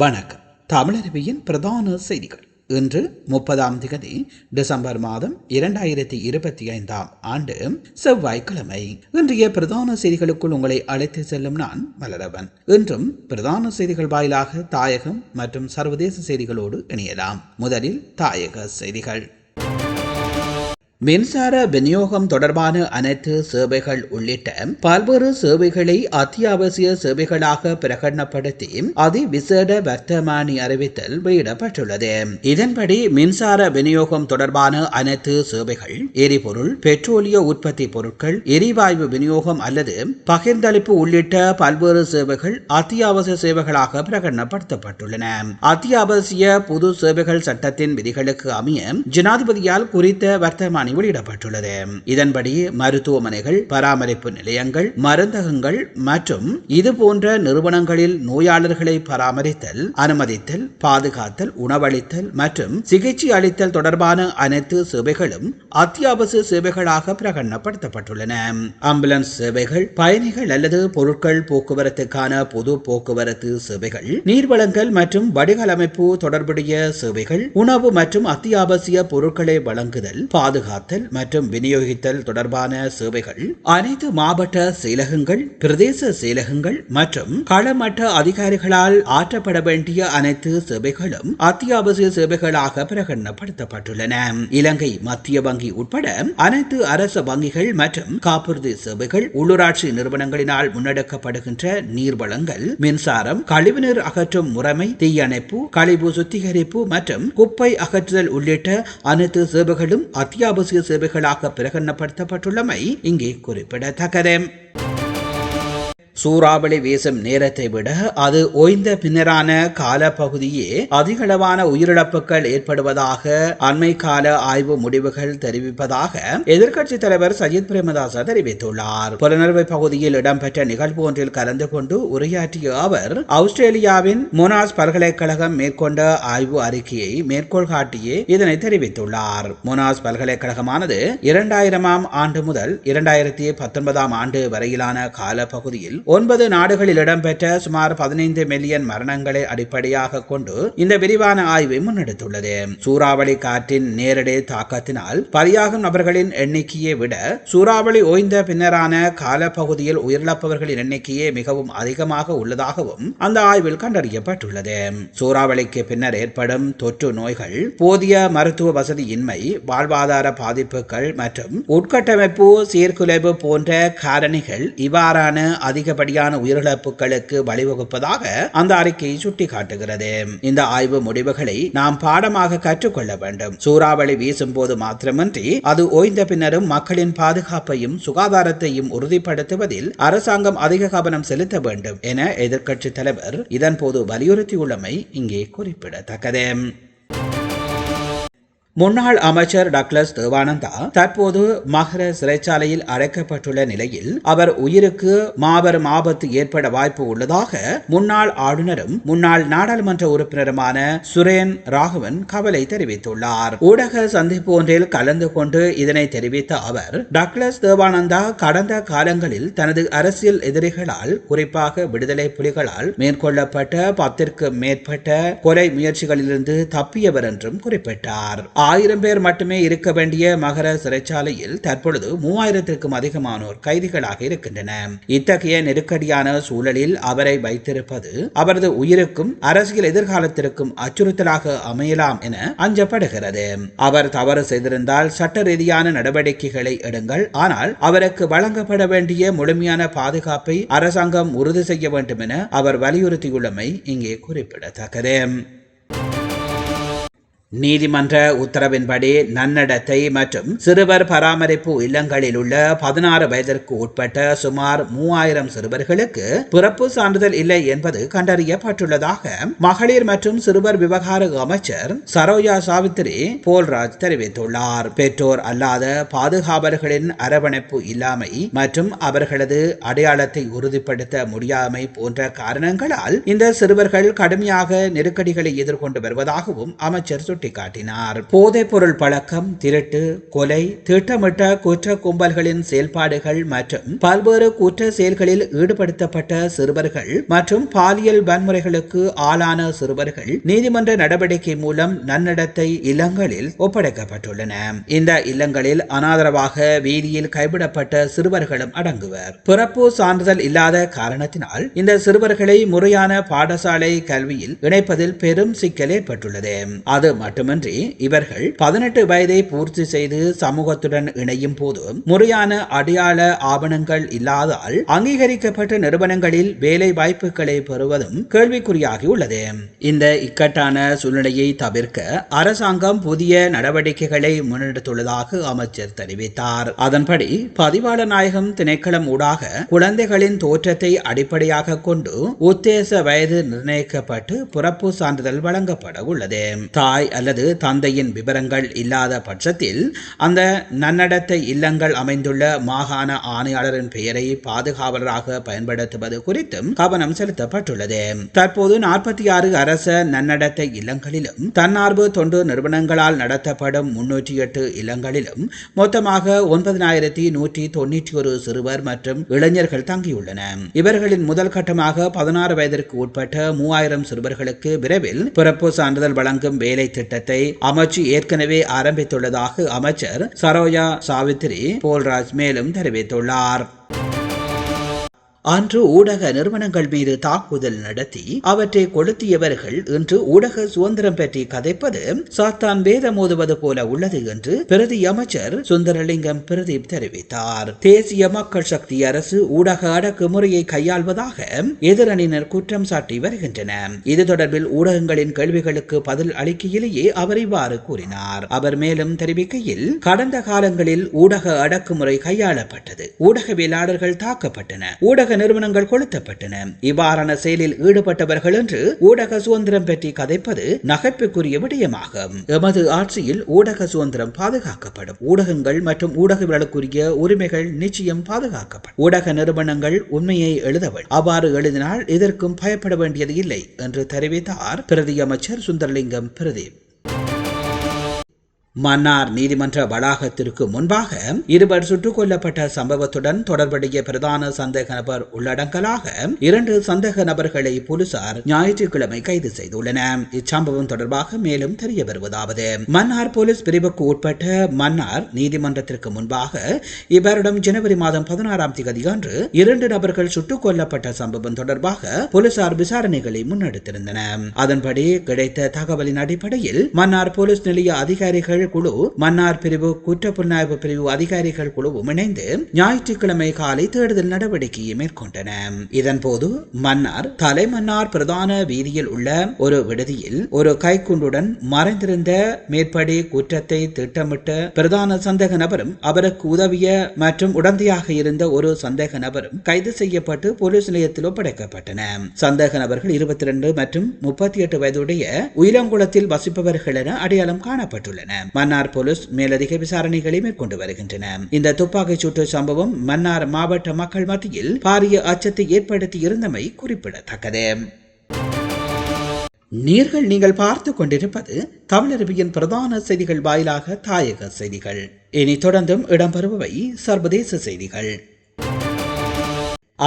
வணக்கம். தமிழருவியின் பிரதான செய்திகள். இன்று முப்பதாம் திகதி டிசம்பர் மாதம் இரண்டாயிரத்தி இருபத்தி ஐந்தாம் ஆண்டு செவ்வாய்க்கிழமை. இன்றைய பிரதான செய்திகளுக்குள் உங்களை அழைத்து செல்லும் நான் மலரவன். இன்றும் பிரதான செய்திகள் வாயிலாக தாயகம் மற்றும் சர்வதேச செய்திகளோடு இணையலாம். முதலில் தாயக செய்திகள். மின்சார விநியோகம் தொடர்பான அனைத்து சேவைகள் உள்ளிட்ட பல்வேறு சேவைகளை அத்தியாவசிய சேவைகளாக பிரகடனப்படுத்தி அதிவிசேட வர்த்தமானி அறிவித்தல் வெளியிடப்பட்டுள்ளது. இதன்படி மின்சார விநியோகம் தொடர்பான அனைத்து சேவைகள் எரிபொருள் பெட்ரோலிய உற்பத்தி பொருட்கள் எரிவாயு விநியோகம் அல்லது பகிர்ந்தளிப்பு உள்ளிட்ட பல்வேறு சேவைகள் அத்தியாவசிய சேவைகளாக பிரகடனப்படுத்தப்பட்டுள்ளன. அத்தியாவசிய பொது சேவைகள் சட்டத்தின் விதிகளுக்கு அமைய ஜனாதிபதியால் குறித்த வர்த்தமானி ஆணை வெளியிடப்பட்டுள்ளது. இதன்படி மருத்துவமனைகள் பராமரிப்பு நிலையங்கள் மருந்தகங்கள் மற்றும் இது போன்ற நிறுவனங்களில் நோயாளர்களை பராமரித்தல் அனுமதித்தல் பாதுகாத்தல் உணவளித்தல் மற்றும் சிகிச்சை அளித்தல் தொடர்பான அனைத்து சேவைகளும் அத்தியாவசிய சேவைகளாக பிரகடனப்படுத்தப்பட்டுள்ளன. ஆம்புலன்ஸ் சேவைகள் பயணிகள் அல்லது பொருட்கள் போக்குவரத்துக்கான பொது போக்குவரத்து சேவைகள் நீர்வளங்கள் மற்றும் வடிகாலமைப்பு தொடர்புடைய சேவைகள் உணவு மற்றும் அத்தியாவசிய பொருட்களை வழங்குதல் பாதுகாப்பு காத்தல் மற்றும் விநியோகித்தல் தொடர்பான சேவைகள் அனைத்து மாவட்ட செயலகங்கள் பிரதேச செயலகங்கள் மற்றும் களமட்ட அதிகாரிகளால் ஆற்றப்பட வேண்டிய அனைத்து சேவைகளும் அத்தியாவசிய சேவைகளாக பிரகடனப்படுத்தப்பட்டுள்ளன. இலங்கை மத்திய வங்கி உட்பட அனைத்து அரச வங்கிகள் மற்றும் காப்புறுதி சேவைகள் உள்ளூராட்சி நிறுவனங்களினால் முன்னெடுக்கப்படுகின்ற நீர்வளங்கள் மின்சாரம் கழிவுநீர் அகற்றும் முறைமை தீயணைப்பு கழிவு சுத்திகரிப்பு மற்றும் குப்பை அகற்றுதல் உள்ளிட்ட அனைத்து சேவைகளும் அத்தியாவசிய அத்தியாவசிய சேவைகளாக பிரகடனப்படுத்தப்பட்டுள்ளமை இங்கே குறிப்பிடத்தக்கது. சூறாவளி வீசும் நேரத்தை விட அது ஓய்ந்த பின்னரான காலப்பகுதியே அதிகளவான உயிரிழப்புகள் ஏற்படுவதாக அண்மை கால ஆய்வு முடிவுகள் தெரிவிப்பதாக எதிர்க்கட்சி தலைவர் சஜித் பிரேமதாச தெரிவித்துள்ளார். புலனர்வை பகுதியில் இடம்பெற்ற நிகழ்வு ஒன்றில் கலந்து கொண்டு உரையாற்றிய அவர் ஆஸ்திரேலியாவின் மொனாஸ் பல்கலைக்கழகம் மேற்கொண்ட ஆய்வு அறிக்கையை மேற்கோள் காட்டியே இதனை தெரிவித்துள்ளார். மொனாஸ் பல்கலைக்கழகமானது இரண்டாயிரமாம் ஆண்டு முதல் இரண்டாயிரத்தி பத்தொன்பதாம் ஆண்டு வரையிலான காலப்பகுதியில் ஒன்பது நாடுகளில் இடம்பெற்ற சுமார் பதினைந்து மில்லியன் மரணங்களை அடிப்படையாக கொண்டு இந்த விரிவான ஆய்வை முன்னெடுத்துள்ளது. சூறாவளி காற்றின் நேரடி தாக்கத்தினால் பலியாகும் நபர்களின் எண்ணிக்கையை விட சூறாவளி ஓய்ந்த பின்னரான காலப்பகுதியில் உயிரிழப்பவர்களின் எண்ணிக்கையே மிகவும் அதிகமாக உள்ளதாகவும் அந்த ஆய்வில் கண்டறியப்பட்டுள்ளது. சூறாவளிக்கு பின்னர் ஏற்படும் தொற்று நோய்கள் போதிய மருத்துவ வசதியின்மை வாழ்வாதார பாதிப்புகள் மற்றும் உட்கட்டமைப்பு சீர்குலைவு போன்ற காரணிகள் இவ்வாறான அதிக அதிகப்படியான உயிரிழப்புகளுக்கு வழிவகுப்பதாக அந்த அறிக்கை சுட்டிக்காட்டுகிறது. இந்த ஆய்வு முடிவுகளை நாம் பாடமாக கற்றுக்கொள்ள வேண்டும். சூறாவளி வீசும் போது மாத்திரமின்றி அது ஓய்ந்த பின்னரும் மக்களின் பாதுகாப்பையும் சுகாதாரத்தையும் உறுதிப்படுத்துவதில் அரசாங்கம் அதிக கவனம் செலுத்த வேண்டும் என எதிர்க்கட்சி தலைவர் இதன்போது வலியுறுத்தியுள்ளமை இங்கே குறிப்பிடத்தக்கது. முன்னாள் அமைச்சர் டக்ளஸ் தேவானந்தா தற்போது மகர சிறைச்சாலையில் அடைக்கப்பட்டுள்ள நிலையில் அவர் உயிருக்கு மாபெரும் ஆபத்து ஏற்பட வாய்ப்பு உள்ளதாக முன்னாள் ஆளுநரும் முன்னாள் நாடாளுமன்ற உறுப்பினருமான சுரேன் ராகவன் கவலை தெரிவித்துள்ளார். ஊடக சந்திப்பு ஒன்றில் கலந்து கொண்டு இதனை தெரிவித்த அவர் டக்ளஸ் தேவானந்தா கடந்த காலங்களில் தனது அரசியல் எதிரிகளால் குறிப்பாக விடுதலை புலிகளால் மேற்கொள்ளப்பட்ட பத்திற்கு மேற்பட்ட கொலை முயற்சிகளிலிருந்து தப்பியவர் என்றும் குறிப்பிட்டார். ஆயிரம் பேர் மட்டுமே இருக்க வேண்டிய மகர சிறைச்சாலையில் தற்பொழுது மூவாயிரத்திற்கும் அதிகமானோர் கைதிகளாக இருக்கின்றன. இத்தகைய நெருக்கடியான சூழலில் அவரை வைத்திருப்பது அவரது உயிருக்கும் அரசியல் எதிர்காலத்திற்கும் அச்சுறுத்தலாக அமையலாம் என அஞ்சப்படுகிறது. அவர் தவறு செய்திருந்தால் சட்ட ரீதியான நடவடிக்கைகளை எடுங்கள். ஆனால் அவருக்கு வழங்கப்பட வேண்டிய முழுமையான பாதுகாப்பை அரசாங்கம் உறுதி செய்ய வேண்டும் என அவர் வலியுறுத்தியுள்ளமை இங்கே குறிப்பிடத்தக்கது. நீதிமன்ற உத்தரவின்படி நன்னடத்தை மற்றும் சிறுவர் பராமரிப்பு இல்லங்களில் உள்ள பதினாறு வயதிற்கு உட்பட்ட சுமார் மூவாயிரம் சிறுவர்களுக்கு பிறப்பு சான்றிதழ் இல்லை என்பது கண்டறியப்பட்டுள்ளதாக மகளிர் மற்றும் சிறுவர் விவகார அமைச்சர் சரோயா சாவித்திரி போல்ராஜ் தெரிவித்துள்ளார். பெற்றோர் அல்லாத பாதுகாவலர்களின் அரவணைப்பு இல்லாமை மற்றும் அவர்களது அடையாளத்தை உறுதிப்படுத்த முடியாமை போன்ற காரணங்களால் இந்த சிறுவர்கள் கடுமையாக நெருக்கடிகளை எதிர்கொண்டு வருவதாகவும் அமைச்சர் சுட்டிக்காட்டினார். போதைப் பொருள் பழக்கம் திருட்டு கொலை திட்டமிட்ட குற்ற கும்பல்களின் செயல்பாடுகள் மற்றும் பல்வேறு குற்ற செயல்களில் ஈடுபடுத்தப்பட்ட சிறுவர்கள் மற்றும் பாலியல் வன்முறைகளுக்கு ஆளான சிறுவர்கள் நீதிமன்ற நடவடிக்கை மூலம் நன்னடத்தை இல்லங்களில் ஒப்படைக்கப்பட்டுள்ளன. இந்த இல்லங்களில் அனாதரவாக வீதியில் கைவிடப்பட்ட சிறுவர்களும் அடங்குவர். பிறப்பு சான்றிதழ் இல்லாத காரணத்தினால் இந்த சிறுவர்களை முறையான பாடசாலை கல்வியில் இணைப்பதில் பெரும் சிக்கல் ஏற்பட்டுள்ளது. அது மட்டுமின்றி இவர்கள் பதினெட்டு வயதை பூர்த்தி செய்து சமூகத்துடன் இணையும் போது முறையான அடையாள ஆவணங்கள் இல்லாதால் அங்கீகரிக்கப்பட்ட நிறுவனங்களில் வேலை வாய்ப்புகளை பெறுவதும் கேள்விக்குறியாகியுள்ளது இந்த இக்கட்டான சூழ்நிலையை தவிர்க்க அரசாங்கம் புதிய நடவடிக்கைகளை முன்னெடுத்துள்ளதாக அமைச்சர் தெரிவித்தார். அதன்படி பதிவாளர் நாயகம் திணைக்களம் ஊடாக குழந்தைகளின் தோற்றத்தை அடிப்படையாக கொண்டு உத்தேச வயது நிர்ணயிக்கப்பட்டு பிறப்பு சான்றிதழ் வழங்கப்பட உள்ளது. தாய் அல்லது தந்தையின் விவரங்கள் இல்லாத பட்சத்தில் அந்த நன்னடத்தை இல்லங்கள் அமைந்துள்ள மாகாண ஆணையாளரின் பெயரை பாதுகாவலராக பயன்படுத்துவது குறித்தும் கவனம் செலுத்தப்பட்டுள்ளது. தற்போது நாற்பத்தி ஆறு அரச நன்னடத்தை இல்லங்களிலும் தன்னார்வ தொண்டு நிறுவனங்களால் நடத்தப்படும் முன்னூற்றி எட்டு இல்லங்களிலும் மொத்தமாக ஒன்பதனாயிரத்தி நூற்றி தொன்னூற்றி ஒரு சிறுவர் மற்றும் இளைஞர்கள் தங்கியுள்ளன. இவர்களின் முதல் கட்டமாக பதினாறு வயதிற்கு உட்பட்ட மூவாயிரம் சிறுவர்களுக்கு விரைவில் பிறப்பு சான்றிதழ் வழங்கும் வேலை திட்டம் திட்டத்தை அமைச்சு ஏற்கனவே ஆரம்பித்துள்ளதாக அமைச்சர் சரோயா சாவித்ரி போல்ராஜ் மேலும் தெரிவித்துள்ளார். அன்று ஊடக நிறுவனங்கள் மீது தாக்குதல் நடத்தி அவற்றை கொளுத்தியவர்கள் இன்று ஊடக சுதந்திரம் பற்றி கதைப்பது சாத்தான் வேதம் மோதுவது போல உள்ளது என்று பிரதி அமைச்சர் சுந்தரலிங்கம் பிரதீப் தெரிவித்தார். தேசிய மக்கள் சக்தி அரசு ஊடக அடக்குமுறையை கையாள்வதாக எதிரணியினர் குற்றம் சாட்டி வருகின்றனர் இது தொடர்பில் ஊடகங்களின் கேள்விகளுக்கு பதில் அளிக்கையிலேயே அவர் இவ்வாறு கூறினார். அவர் மேலும் தெரிவிக்கையில் கடந்த காலங்களில் ஊடக அடக்குமுறை கையாளப்பட்டது. ஊடகவியலாளர்கள் தாக்கப்பட்டன ஊடக ஊடக நிறுவனங்கள் கொளுத்தப்பட்டன. இவ்வாறான செயலில் ஈடுபட்டவர்கள் என்று ஊடக சுதந்திரம் பற்றி கதைப்பது நகைப்புக்குரிய விடயமாகும். எமது ஆட்சியில் ஊடக சுதந்திரம் பாதுகாக்கப்படும். ஊடகங்கள் மற்றும் ஊடகவியலுக்குரிய உரிமைகள் நிச்சயம் பாதுகாக்கப்படும். ஊடக நிறுவனங்கள் உண்மையை எழுதவள் அவ்வாறு எழுதினால் இதற்கும் பயப்பட வேண்டியது இல்லை என்று தெரிவித்தார் பிரதி அமைச்சர் சுந்தரலிங்கம் பிரதீப். மன்னார் நீதிமன்ற வளாகத்திற்கு முன்பாக இருவர் சுட்டுக் கொல்லப்பட்ட சம்பவத்துடன் தொடர்புடைய பிரதான சந்தேக நபர் உள்ளடங்கலாக இரண்டு சந்தேக நபர்களை போலீசார் ஞாயிற்றுக்கிழமை கைது செய்துள்ளன இச்சம்பவம் தொடர்பாக மேலும் தெரிய வருவதாவது. மன்னார் போலீஸ் பிரிவுக்கு உட்பட்ட மன்னார் நீதிமன்றத்திற்கு முன்பாக இவரிடம் ஜனவரி மாதம் பதினாறாம் தேதி அன்று இரண்டு நபர்கள் சுட்டுக் கொல்லப்பட்ட சம்பவம் தொடர்பாக போலீசார் விசாரணைகளை முன்னெடுத்திருந்தனர். அதன்படி கிடைத்த தகவலின் அடிப்படையில் மன்னார் போலீஸ் நிலைய அதிகாரிகள் குழு மன்னார் பிரிவு குற்ற புலனாய்வு பிரிவு அதிகாரிகள் குழுவும் இணைந்து ஞாயிற்றுக்கிழமை காலை தேடுதல் நடவடிக்கையை மேற்கொண்டன. இதன்போது மன்னார் தலைமன்னார் பிரதான வீதியில் உள்ள ஒரு விடுதியில் ஒரு கைக்குண்டுடன் மறைந்திருந்த மேற்படி குற்றத்தை திட்டமிட்ட பிரதான சந்தேக நபரும் அவருக்கு உதவிய மற்றும் உடந்தையாக இருந்த ஒரு சந்தேக நபரும் கைது செய்யப்பட்டு போலீஸ் நிலையத்தில் ஒப்படைக்கப்பட்டன. சந்தேக நபர்கள் இருபத்தி ரெண்டு மற்றும் முப்பத்தி எட்டு வயதுடைய உயிரங்குளத்தில் வசிப்பவர்கள் என அடையாளம் காணப்பட்டுள்ளன. மன்னார் போலீஸ் மேலதிக விசாரணைகளை மேற்கொண்டு வருகின்றன. இந்த துப்பாக்கிச் சூட்டு சம்பவம் மன்னார் மாவட்ட மக்கள் மத்தியில் பாரிய அச்சத்தை ஏற்படுத்தி இருந்தமை குறிப்பிடத்தக்கது. நீர்கள் நீங்கள் பார்த்து கொண்டிருப்பது தமிழருவியின் பிரதான செய்திகள் வாயிலாக தாயக செய்திகள். இனி தொடர்ந்தும் இடம்பெறுபவை சர்வதேச செய்திகள்.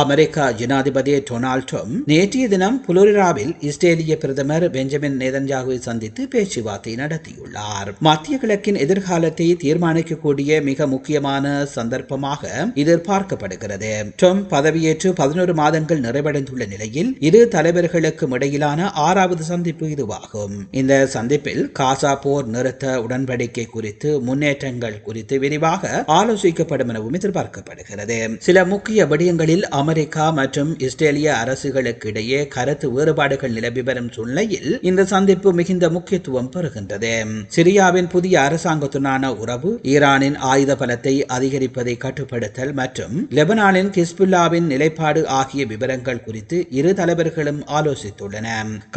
அமெரிக்கா ஜனாதிபதி டொனால்ட் ட்ரம்ப் நேற்றைய தினம் புலோரிடாவில் இஸ்ரேலிய பிரதமர் பெஞ்சமின் நேதன்யாகுவை சந்தித்து பேச்சுவார்த்தை நடத்தியுள்ளார். மத்திய கிழக்கின் எதிர்காலத்தை தீர்மானிக்கக்கூடிய மிக முக்கியமான சந்தர்ப்பமாக எதிர்பார்க்கப்படுகிறது. ட்ரம்ப் பதவியேற்று பதினோரு மாதங்கள் நிறைவடைந்துள்ள நிலையில் இரு தலைவர்களுக்கும் இடையிலான ஆறாவது சந்திப்பு இதுவாகும். இந்த சந்திப்பில் காசா போர் நிறுத்த உடன்படிக்கை குறித்து முன்னேற்றங்கள் குறித்து விரிவாக ஆலோசிக்கப்படும் எனவும் எதிர்பார்க்கப்படுகிறது. சில முக்கிய விடயங்களில் அமெரிக்கா மற்றும் இஸ்ரேலிய அரசுகளுக்கு இடையே கருத்து வேறுபாடுகள் நிலவி வரும் சூழ்நிலையில் இந்த சந்திப்பு மிகுந்த முக்கியத்துவம் பெறுகின்றது. சிரியாவின் புதிய அரசாங்கத்துடனான உறவு ஈரானின் ஆயுத பலத்தை அதிகரிப்பதை கட்டுப்படுத்தல் மற்றும் லெபனானின் கிஸ்புல்லாவின் நிலைப்பாடு ஆகிய விவரங்கள் குறித்து இரு தலைவர்களும் ஆலோசித்துள்ளன.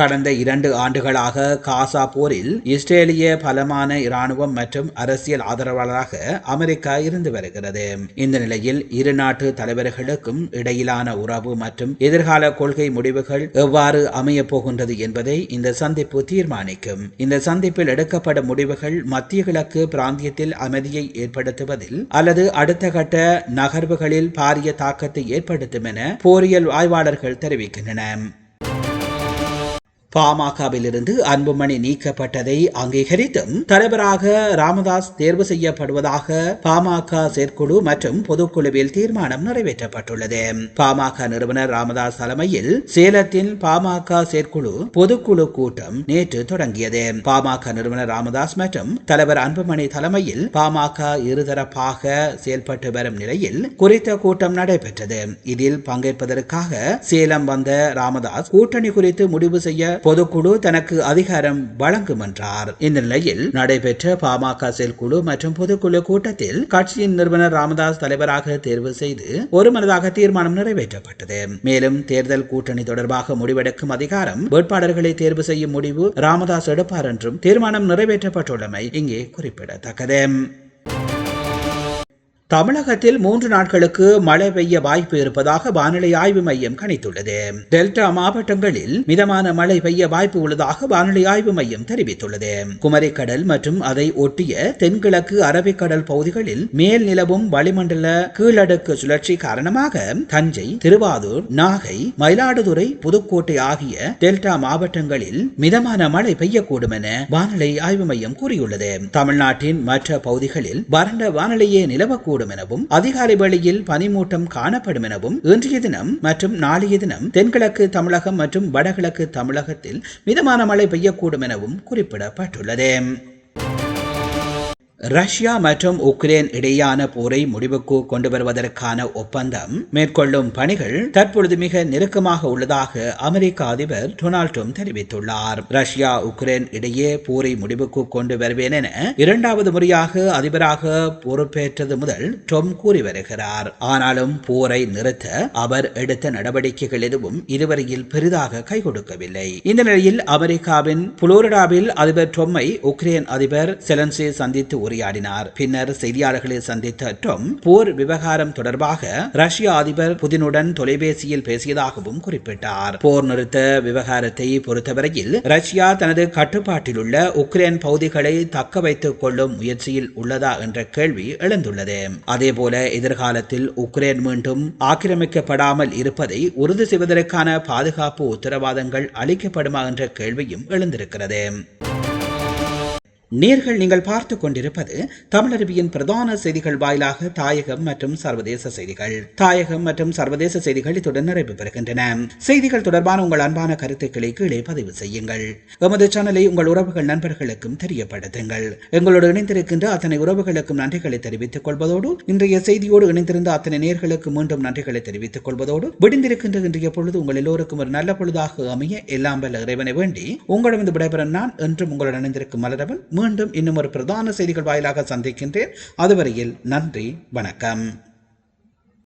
கடந்த இரண்டு ஆண்டுகளாக காசா போரில் இஸ்ரேலிய பலமான இராணுவம் மற்றும் அரசியல் ஆதரவாளராக அமெரிக்கா இருந்து வருகிறது. இந்த நிலையில் இரு நாட்டு தலைவர்களுக்கும் இடையே இடையிலான உறவு மற்றும் எதிர்கால கொள்கை முடிவுகள் எவ்வாறு அமையப் போகின்றது என்பதை இந்த சந்திப்பு தீர்மானிக்கும். இந்த சந்திப்பில் எடுக்கப்படும் முடிவுகள் மத்திய கிழக்கு பிராந்தியத்தில் அமைதியை ஏற்படுத்துவதில் அல்லது அடுத்த கட்ட நகர்வுகளில் பாரிய தாக்கத்தை ஏற்படுத்தும் என போரியல் ஆய்வாளர்கள் தெரிவிக்கின்றனர். பாமகவிலிருந்து அன்புமணி நீக்கப்பட்டதை அங்கீகரித்தும் தலைவராக ராமதாஸ் தேர்வு செய்யப்படுவதாக பாமக செயற்குழு மற்றும் பொதுக்குழுவில் தீர்மானம் நிறைவேற்றப்பட்டுள்ளது. பாமக நிறுவனர் ராமதாஸ் தலைமையில் சேலத்தில் பாமக செயற்குழு பொதுக்குழு கூட்டம் நேற்று தொடங்கியது. பாமக நிறுவனர் ராமதாஸ் மற்றும் தலைவர் அன்புமணி தலைமையில் பாமக இருதரப்பாக செயல்பட்டு வரும் நிலையில் குறித்த கூட்டம் நடைபெற்றது. இதில் பங்கேற்பதற்காக சேலம் வந்த ராமதாஸ் கூட்டணி குறித்து முடிவு செய்ய பொதுக்குழு தனக்கு அதிகாரம் வழங்கும் என்றார் இந்த நிலையில் நடைபெற்ற பாமக செயற்குழு மற்றும் பொதுக்குழு கூட்டத்தில் கட்சியின் நிறுவனர் ராமதாஸ் தலைவராக தேர்வு செய்து ஒருமனதாக தீர்மானம் நிறைவேற்றப்பட்டது. மேலும் தேர்தல் கூட்டணி தொடர்பாக முடிவெடுக்கும் அதிகாரம் வேட்பாளர்களை தேர்வு செய்யும் முடிவு ராமதாஸ் எடுப்பார் என்றும் தீர்மானம் நிறைவேற்றப்பட்டுள்ளமை இங்கே குறிப்பிடத்தக்கது. தமிழகத்தில் மூன்று நாட்களுக்கு மழை பெய்ய வாய்ப்பு இருப்பதாக வானிலை ஆய்வு மையம் கணித்துள்ளது. டெல்டா மாவட்டங்களில் மிதமான மழை பெய்ய வாய்ப்பு உள்ளதாக வானிலை ஆய்வு மையம் தெரிவித்துள்ளது. குமரிக்கடல் மற்றும் அதை ஒட்டிய தென்கிழக்கு அரபிக்கடல் பகுதிகளில் மேல் நிலவும் வளிமண்டல கீழடுக்கு சுழற்சி காரணமாக தஞ்சை திருவாரூர் நாகை மயிலாடுதுறை புதுக்கோட்டை ஆகிய டெல்டா மாவட்டங்களில் மிதமான மழை பெய்யக்கூடும் என வானிலை ஆய்வு மையம் கூறியுள்ளது. தமிழ்நாட்டின் மற்ற பகுதிகளில் வறண்ட வானிலையே நிலவக்கூடும் கூடும் எனவும் அதிகாலை வேளையில் பனிமூட்டம் காணப்படும் எனவும் இன்றைய தினம் மற்றும் நாளைய தினம் தென்கிழக்கு தமிழகம் மற்றும் வடகிழக்கு தமிழகத்தில் மிதமான மழை பெய்யக்கூடும் எனவும் குறிப்பிடப்பட்டுள்ளது. ரஷ்யா மற்றும் உக்ரைன் இடையான போரை முடிவுக்கு கொண்டு வருவதற்கான ஒப்பந்தம் மேற்கொள்ளும் பணிகள் தற்பொழுது மிக நெருக்கமாக உள்ளதாக அமெரிக்க அதிபர் டொனால்ட் ட்ரம்ப் தெரிவித்துள்ளார். ரஷ்யா உக்ரைன் இடையே போரை முடிவுக்கு கொண்டு வருவேன் என இரண்டாவது முறையாக அதிபராக பொறுப்பேற்றது முதல் ட்ரம்ப் கூறி வருகிறார். ஆனாலும் போரை நிறுத்த அவர் எடுத்த நடவடிக்கைகள் எதுவும் இதுவரையில் பெரிதாக கை கொடுக்கவில்லை. இந்த நிலையில் அமெரிக்காவின் புளோரிடாவில் அதிபர் ட்ரம்மை உக்ரைன் அதிபர் செலன்சி சந்தித்து உரையாடினார். பின்னர் செய்தியாளர்களை சந்தித்த ட்ரம்ப் போர் விவகாரம் தொடர்பாக ரஷ்ய அதிபர் புதினுடன் தொலைபேசியில் பேசியதாகவும் குறிப்பிட்டார். போர் நிறுத்த விவகாரத்தை பொறுத்தவரையில் ரஷ்யா தனது கட்டுப்பாட்டில் உள்ள உக்ரைன் பகுதிகளை தக்க வைத்துக் கொள்ளும் முயற்சியில் உள்ளதா என்ற கேள்வி எழுந்துள்ளது. அதேபோல எதிர்காலத்தில் உக்ரைன் மீண்டும் ஆக்கிரமிக்கப்படாமல் இருப்பதை உறுதி செய்வதற்கான பாதுகாப்பு உத்தரவாதங்கள் அளிக்கப்படுமா என்ற கேள்வியும் எழுந்திருக்கிறது. நேர்கள் நீங்கள் பார்த்து கொண்டிருப்பது தமிழருவியின் பிரதான செய்திகள் வாயிலாக தாயகம் மற்றும் சர்வதேச செய்திகள். தாயகம் மற்றும் சர்வதேச செய்திகள் இத்துடன் நிறைவு பெறுகின்றன. செய்திகள் தொடர்பான உங்கள் அன்பான கருத்துக்களை கீழே பதிவு செய்யுங்கள். எமது சேனலை உங்கள் உறவுகள் நண்பர்களுக்கும் தெரியப்படுத்துங்கள். எங்களோடு இணைந்திருக்கின்ற அத்தனை உறவுகளுக்கும் நன்றிகளை தெரிவித்துக் கொள்வதோடு இன்றைய செய்தியோடு இணைந்திருந்த அத்தனை நேர்களுக்கு மீண்டும் நன்றிகளை தெரிவித்துக் கொள்வதோடு விடுந்திருக்கின்ற இன்றைய பொழுது உங்கள் எல்லோருக்கும் ஒரு நல்ல பொழுதாக அமைய எல்லாம் வல்ல இறைவனை வேண்டி உங்களிடம் விடைபெறும் நான் என்றும் உங்களுடன் இணைந்திருக்கும் மலரவன் மீண்டும் இன்னும் ஒரு பிரதான செய்திகள் வாயிலாக சந்திக்கின்றேன். அதுவரையில் நன்றி வணக்கம்.